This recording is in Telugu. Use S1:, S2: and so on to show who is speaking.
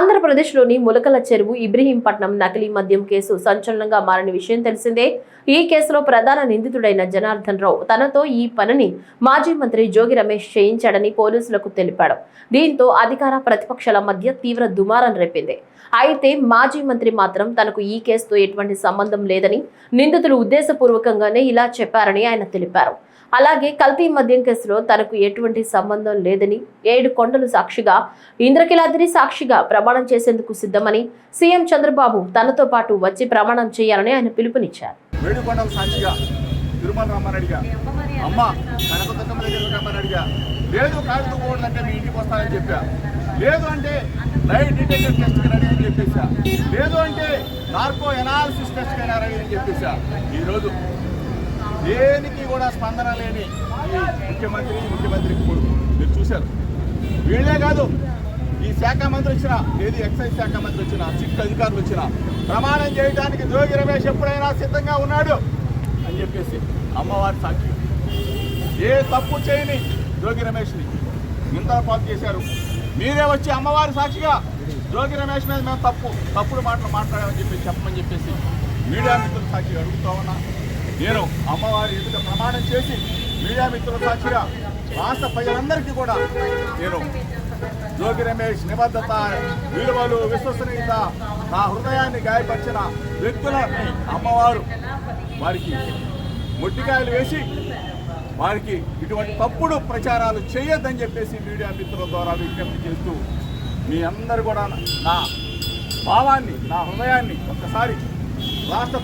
S1: ఆంధ్రప్రదేశ్లోని ములకల చెరువు ఇబ్రహీంపట్నం నకిలీ మద్యం కేసు సంచలనంగా మారిన విషయం తెలిసిందే. ఈ కేసులో ప్రధాన నిందితుడైన జనార్దన్ రావు తనతో ఈ పనిని మాజీ మంత్రి జోగి రమేష్ చేయించాడని పోలీసులకు తెలిపాడు. దీంతో అధికార ప్రతిపక్షాల మధ్య తీవ్ర దుమారం రేపింది. అయితే మాజీ మంత్రి మాత్రం తనకు ఈ కేసుతో ఎటువంటి సంబంధం లేదని నిందితులు ఉద్దేశపూర్వకంగానే ఇలా చెప్పారని ఆయన తెలిపారు. అలాగే కల్తీ మద్యం కేసులో తనకు ఎటువంటి సంబంధం లేదని ఏడు కొండలు సాక్షిగా ఇంద్రకిలాద్రి సాక్షిగా ప్రమాణం చేసేందుకు సిద్ధమని సీఎం చంద్రబాబు తనతో పాటు వచ్చి ప్రమాణం చేయాలని ఆయన పిలుపునిచ్చారు.
S2: తిరుమల రమ్మనడిగా అమ్మ కనకదుర్గమ్మ దగ్గర రమ్మనడిగా లేదు కాగితం బోర్డులు అంటే మీ ఇంటికి వస్తానని చెప్పా. లేదు అంటే లైట్ డిటెక్టర్ టెస్ట్కి రెడీ అని చెప్పేసా లేదు అంటే నార్కో ఎనాలిసిస్ టెస్ట్కి అయినా రెడీ అని చెప్పేసా ఈరోజు దేనికి కూడా స్పందన లేని ముఖ్యమంత్రి ముఖ్యమంత్రి కొడుకు. మీరు చూశారు. వీళ్ళే కాదు ఈ శాఖ మంత్రి వచ్చిన ఏది ఎక్సైజ్ శాఖ మంత్రి వచ్చిన సిక్ అధికారులు వచ్చిన ప్రమాణం చేయడానికి జోగి రమేష్ ఎప్పుడైనా సిద్ధంగా ఉన్నాడు అని చెప్పేసి అమ్మవారి సాక్షి. ఏ తప్పు చేయని జోగి రమేష్ని ఇంత పాటు చేశారు. మీరే వచ్చి అమ్మవారి సాక్షిగా జోగి రమేష్ మీద మేము తప్పు తప్పుడు మాటలు మాట్లాడామని చెప్పి చెప్పమని చెప్పేసి మీడియా మిత్రుల సాక్షిగా అడుగుతా ఉన్నా. నేను అమ్మవారి ఎదుట ప్రమాణం చేసి మీడియా మిత్రుల సాక్షిగా రాష్ట్ర ప్రజలందరికీ కూడా నేను జోగి రమేష్ నిబద్ధత విలువలు విశ్వసనీయత నా హృదయాన్ని గాయపరిచిన వ్యక్తులని అమ్మవారు వారికి మొట్టికాయలు వేసి వారికి ఇటువంటి తప్పుడు ప్రచారాలు చేయొద్దని చెప్పేసి మీడియా మిత్రుల ద్వారా విజ్ఞప్తి చేస్తూ మీ అందరు కూడా నా భావాన్ని నా హృదయాన్ని ఒక్కసారి రాష్ట్ర